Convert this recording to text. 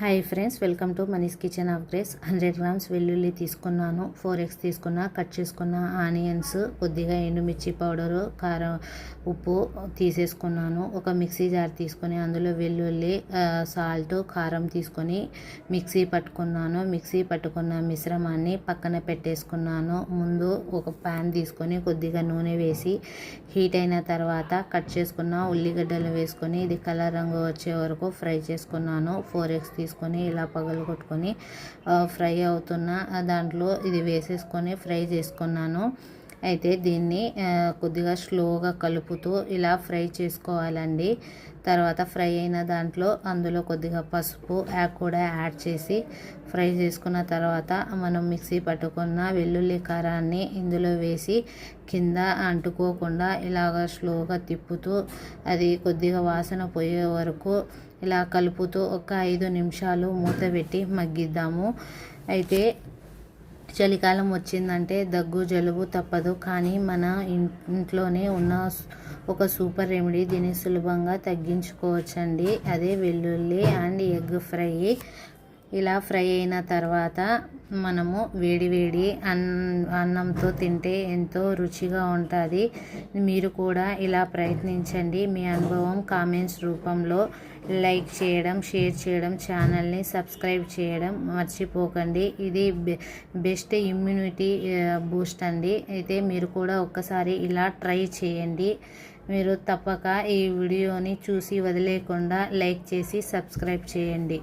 Hi friends welcome to Mani's kitchen of grace hundred grams వెల్లుల్లి తీసుకున్నాను four eggs తీసుకున్న cut చేసుకున్న onions కొద్దిగా ఎండుమిర్చి పౌడరు కారం ఉప్పు తీసేసుకున్నాను. ఒక మిక్సీ జార్ తీసుకొని అందులో వెల్లుల్లి సాల్ట్ కారం తీసుకొని మిక్సీ పట్టుకున్నాను. మిక్సీ పట్టుకున్న మిశ్రమాన్ని పక్కన పెట్టేసుకున్నాను. ముందు ఒక ప్యాన్ తీసుకొని కొద్దిగా నూనె వేసి హీట్ అయిన తర్వాత కట్ చేసుకున్న ఉల్లిగడ్డలు వేసుకొని ఇది కలర్ రంగు వచ్చే వరకు ఫ్రై చేసుకున్నాను. ఫోర్ ఎగ్స్ తీసుకొని ఇలా పగలు కొట్టుకొని ఫ్రై అవుతున్న దాంట్లో ఇది వేసేసుకొని ఫ్రై చేసుకున్నాను. అయితే దీన్ని కొద్దిగా స్లోగా కలుపుతూ ఇలా ఫ్రై చేసుకోవాలండి. తర్వాత ఫ్రై అయిన దాంట్లో అందులో కొద్దిగా పసుపు కూడా యాడ్ చేసి ఫ్రై చేసుకున్న తర్వాత మనం మిక్సీ పట్టుకున్న వెల్లుల్లి కారాన్ని ఇందులో వేసి కింద అంటుకోకుండా ఇలాగ స్లోగా తిప్పుతూ అది కొద్దిగా వాసన పోయే వరకు ఇలా కలుపుతూ ఒక ఐదు నిమిషాలు మూత పెట్టి మగ్గిద్దాము. అయితే చలికాలం వచ్చిందంటే దగ్గు జలుబు తప్పదు. కానీ మన ఇంట్లోనే ఉన్న ఒక సూపర్ రెమెడీ దీన్ని సులభంగా తగ్గించుకోవచ్చండి. అదే వెల్లుల్లి అండ్ ఎగ్ ఫ్రై ఇలా ఫ్రై అయిన తర్వాత మనము వేడివేడి అన్ అన్నంతో తింటే ఎంతో రుచిగా ఉంటుంది. మీరు కూడా ఇలా ప్రయత్నించండి. మీ అనుభవం కామెంట్స్ రూపంలో లైక్ చేయడం షేర్ చేయడం ఛానల్ని సబ్స్క్రైబ్ చేయడం మర్చిపోకండి. ఇది బెస్ట్ ఇమ్యూనిటీ బూస్ట్ అండి. అయితే మీరు కూడా ఒక్కసారి ఇలా ట్రై చేయండి. మీరు తప్పక ఈ వీడియోని చూసి వదిలేకుండా లైక్ చేసి సబ్స్క్రైబ్ చేయండి.